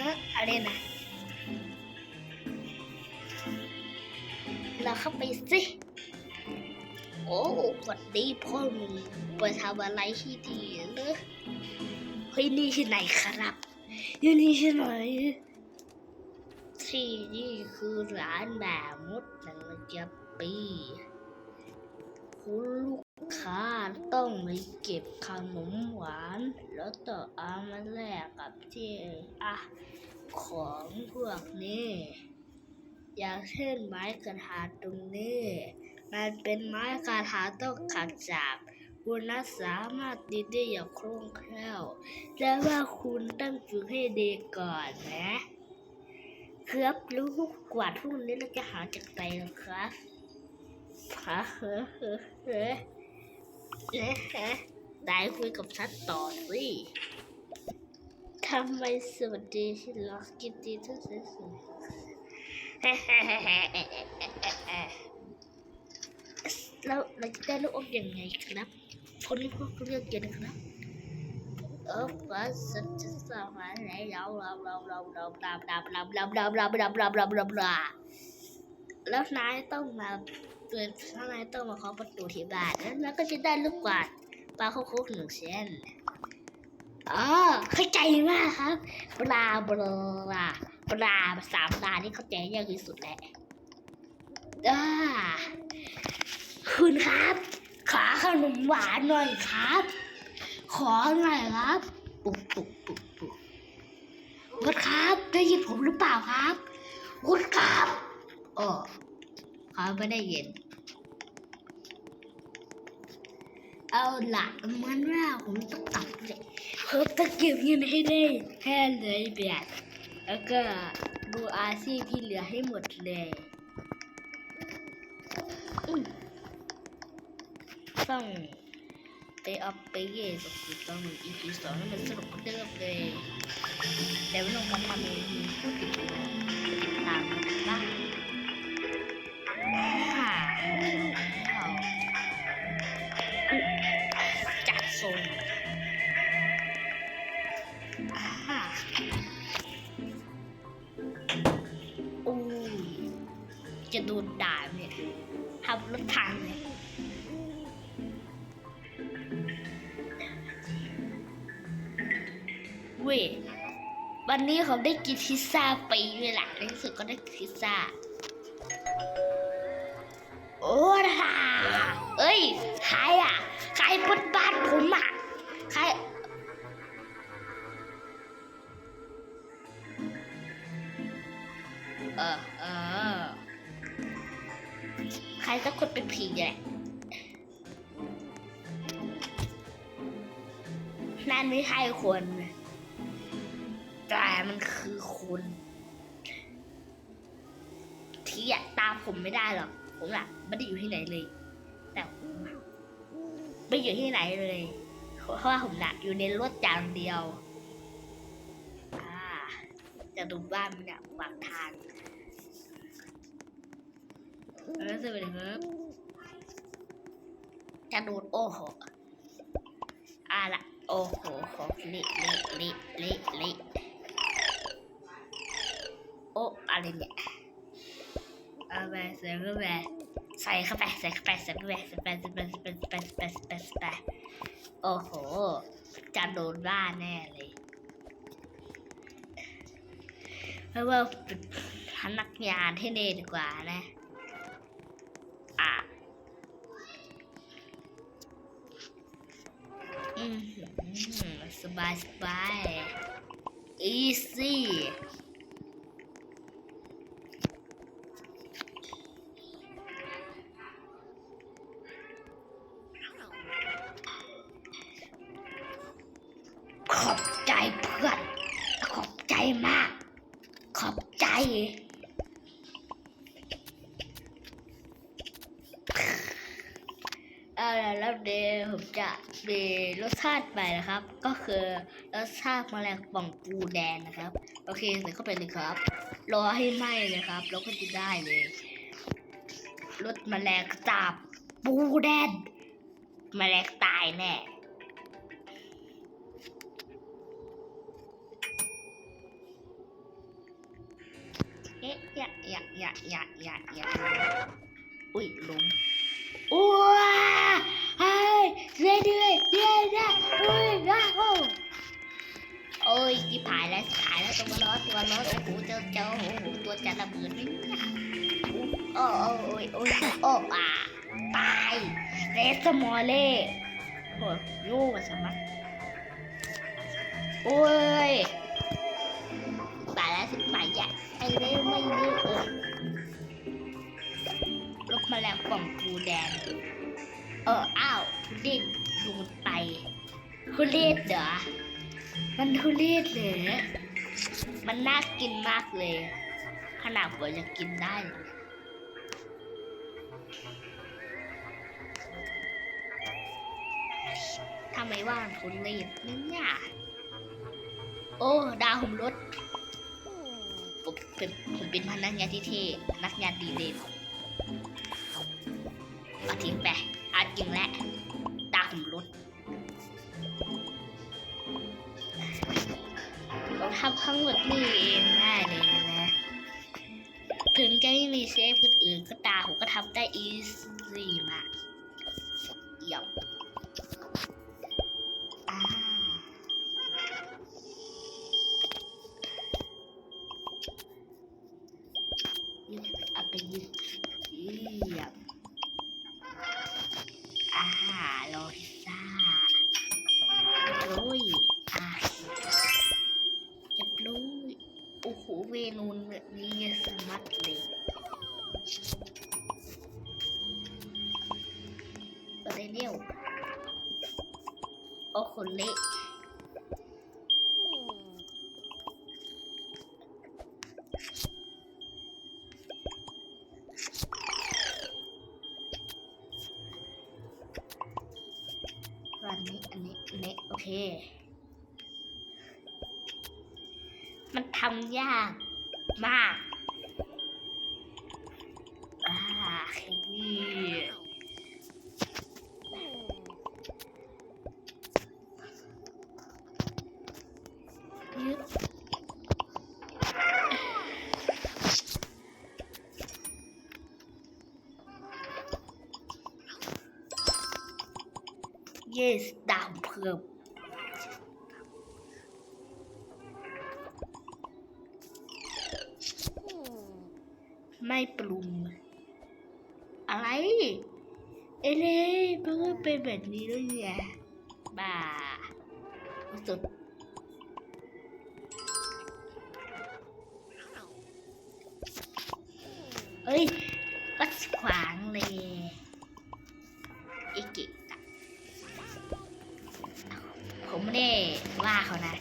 ฮะอะไรนะ เราเข้าไปสิ โอ้สวัสดีพ่อหนุ่มไปทำอะไรที่ดีเหรอเฮ้ยนี่ที่ไหนครับนี่นี่ที่ไหนที่นี่คือร้านแบบมดหนังจะปีคุณลูก ค้าต้องไปเก็บขนมหวาน แล้วต่อเอามาแลกกับที่อะของพวกนี้ อย่างเช่นไม้กระถางตรงนี้ มันเป็นไม้กระถางต้องขัดจากคุณน่าสามารถดีได้อย่างคล่องแคล่วแต่ว่าคุณต้องฝึกให้ดีก่อนนะครับรู้กวาดพวกนี้เราจะหาจากไหนะครับหาเฮ้อเฮ้อเฮ้อ เอ๊ะเอ๊ะได้คุยกับฉันต่อสิทำไมสวัสดีที่รักกินดีทุกสิ่งแล้วเราจะได้ลูกอมยังไงครับคนนี้พวกเลือกเกินครับเออว่าสัจจะสามารถไหนเราเราเราเราเราเราเราเราเราเราเราเราเราเราเราเราแล้วนายต้องมา เปิดถ้านายต้องมาเคาะประตูที่บ้านแล้วก็จะได้ลูกกวาดปลาโคกหนึ่งเส้นอ๋อเข้าใจมากครับปลาปลาปลาภาษาปลานี่เข้าใจยากที่สุดแหละอ่าคุณครับ ขอขนมหวานหน่อยครับ ขอหน่อยครับปุ๊บปุ๊บปุ๊บปุ๊บคุณครับ ได้ยินผมหรือเปล่าครับคุณครับโอ้ เขาไม่ได้ยิน เอาล่ะมันว่าผมต้องกลับเลยผมต้องเก็บเงินให้ได้แค่เลยแบบแล้วก็ดูอาชีพที่เหลือให้หมดเลยต้องไปอัพไปเย่กับสีตอนหนึ่งอีพีสองนี่มันสนุกเดิมเลย แต่ว่าลงมาทำเองมีผู้ติดตามติดตาม วันนี้ผมได้กินพิซซ่าไปด้วยล่ะในที่สุดก็ได้กินพิซซ่า โอ้ล่ะเอ้ย ใครอะ ใครบนบ้านผมอะ ใครเออเออใครสักคนเป็นผีแหละนั่นไม่ใช่คน แต่มันคือคนที่อะตามผมไม่ได้หรอก ผมอะไม่ได้อยู่ที่ไหนเลย แต่ผมไม่อยู่ที่ไหนเลย เพราะว่าผมน่ะ อยู่ในรถจางเดียวจะดูบ้านมันเนี่ยขวางทางเออสวัสดีครับจะดูดโอ้โหอ่าละโอ้โหโหเละเละเละเละเละ โอ้อะไรเนี่ยเอาไปใส่เข้าไปใส่เข้าไปใส่เข้าไปใส่เข้าไปใส่ไปใส่ไปใส่ไปใส่ไปใส่ไปใส่ไปใส่ไปโอ้โหจะโดนบ้าแน่เลยเพราะว่าเป็นพนักงานที่นี่ดีกว่านะอะอืมสบายสบาย easy แล้วเดี๋ยวผมจะมีรสชาติไปนะครับ ก็คือรสชาติแมลงป่องปูแดงนะครับ โอเคใส่เข้าไปเลยครับ รอให้ไหม้นะครับ แล้วก็จะได้เลยรสแมลงสาบปูแดงแมลงตายแน่เอย่าอย่าอย่าอย่าอย่าอย่าอุ้ยลงอ้วเฮ้ยเรื่ อยเรื่อยเรื่อยเรื่อยอุ้ยว้าวโอ้ยที่ผายแล้วผายแล้วตัวร้อนตัวร้อนโอ้โหเจ้าเจ้าโอ้โหตัวจะระเบิดไหมเนี่ยโอ้โอ้ยโอ้ยโอ้ป่าตายเรสมอลเล่โอ้ยโย่สมัครโอ้ยตายแล้วสิตายใหญ่ไอ้เร็วไม่เร็วเออ ลบมล้วกล่องกูแดง เอออ้าวทุเรศดูไปทุเรศเหรอ มันทุเรศเหรอมันน่ากินมากเลย ขนาดผมยังกินได้ทำไมว่ามันทุเรศเนี่ย โอ้ ดาวผมลดผมเป็นผมเป็นพนักงานที่เท่พนักงานดีเลย เอาทิ้งไปอาจริงแหละตาผมลดเราทำทั้งหมดนี่เองง่ายเลยนะ ถึงจะไม่มีเซฟคนอื่นก็ตาผมก็ทำได้อีซี่มาก โอ้โหเละอันนี้อันนี้อันนี้โอเค มันทำยากมาก ดาวเพิ่มไม่ปรุง อะไร เอเล่เพิ่งเป็นแบบนี้ด้วยเนี่ยบ้าสุดเอ้ยก็ขวาง ว่าเขานะ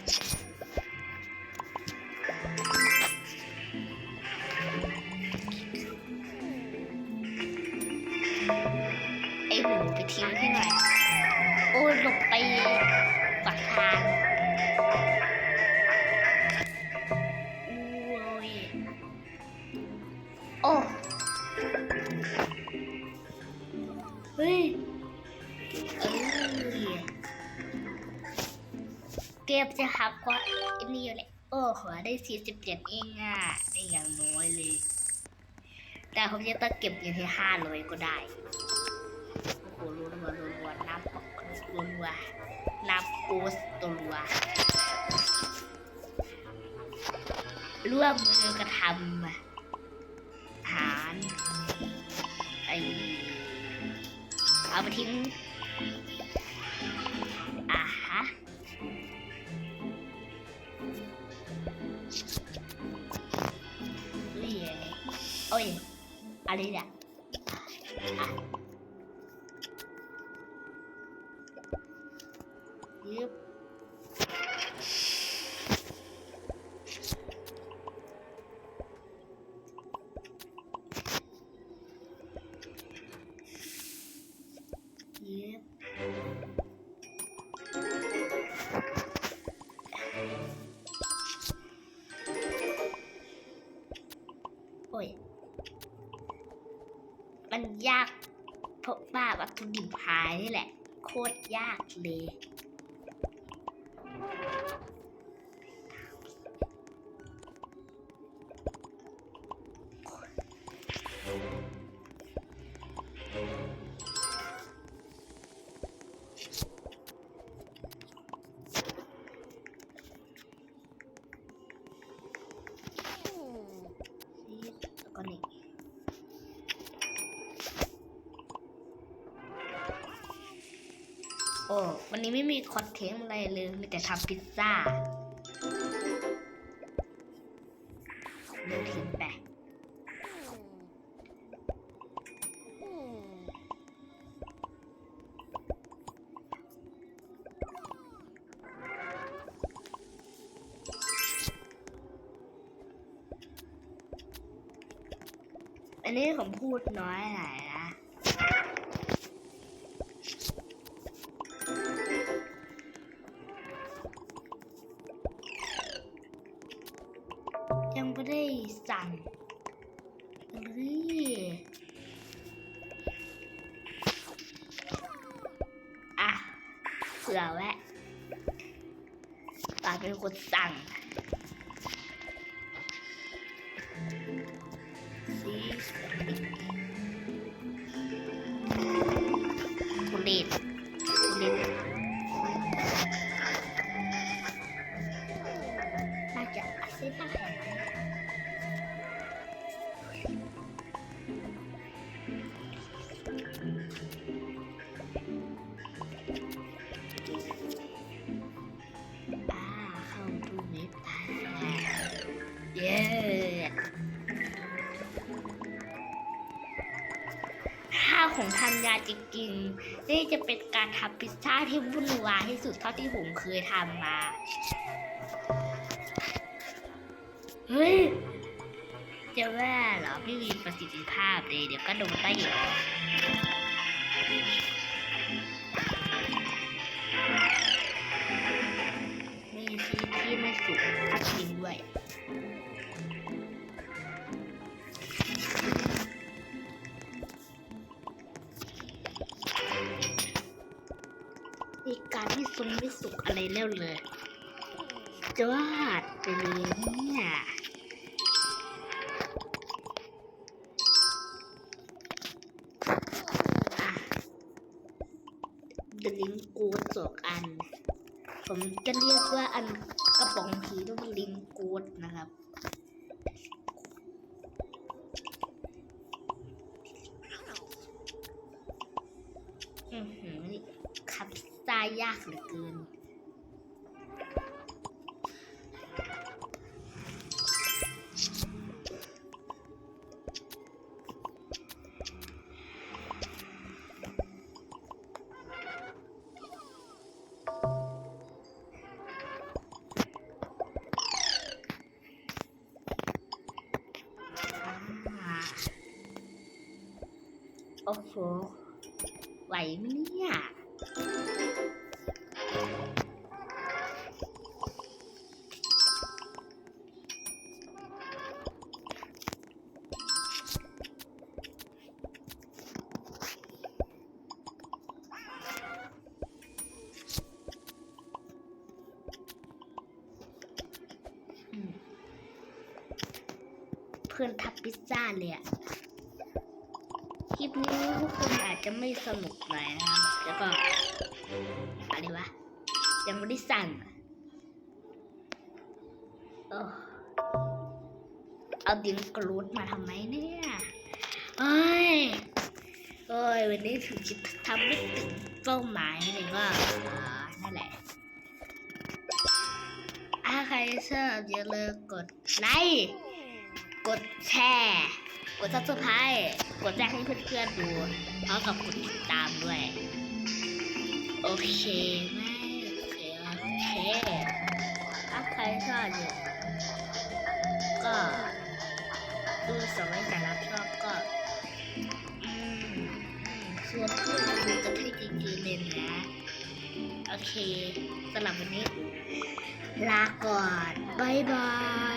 ไอหมูไปทิ้งให้หน่อย โอ้ยลบไป ได้สี่สิบเจ็ดเองอะได้อย่างน้อยเลย แต่ผมจะต้องเก็บอย่างที่ห้าร้อยก็ได้ โอ้โหรัวรัวรัวรัวน้ำรัวรัวน้ำปูสตัวรัวร่วมมือกระทำอาหารไอเอามาทิ้ง เอ้ยโอ้ ยากเพราะว่าวัตถุดิบหายนี่แหละ โคตรยากเลย วันนี้ไม่มีคอนเทนต์อะไรเลย มีแต่ทำพิซซ่า เดินทิ้งไปอันนี้ผมพูดน้อยหน่อย ผื่อแวะตาเป็นคนสั่ง ของทันยาจริงๆ นี่จะเป็นการทำพิซซ่าที่วุ่นวายที่สุดเท่าที่ผมเคยทำมา เฮ้ย จะว่าเหรอไม่มีประสิทธิภาพเลย เดี๋ยวก็โดนได้อีก วเลยจวาดไปเลยเนี่ยอะเดลิงกูดสองอัน ผมจะเรียกว่าอันกระป๋องผีต้องลิงกูดนะครับอือหือนี่คับพิซซ่ายากเหลือเกิน เนี่ย นี้ทุกคนอาจจะไม่สนุกหน่อยนะครับ แล้วก็อะไรวะ ยังไม่ได้สั่งเออเอาดินกรูดมาทำไมเนี่ยเอ้ยเอ้ยวันนี้ถึงจะทำไม่ถึงเป้าหมายเลยก็อ่านั่นแหละถ้าใครชอบอย่าลืมกดไลค์ กดแชร์ ดซับสไครต์กดแจ้งให้เพื่อนๆดูพร้อมกับกดติดตามด้วย โอเคไหมโอเคโอเคถ้าใครชอบอยู่ก็ดูสมัยแต่รับชอบก็อืมอืมชวนเพื่อนมาดูกันให้จริงๆเลยนะ โอเคสำหรับวันนี้ ลาก่อน บ๊ายบาย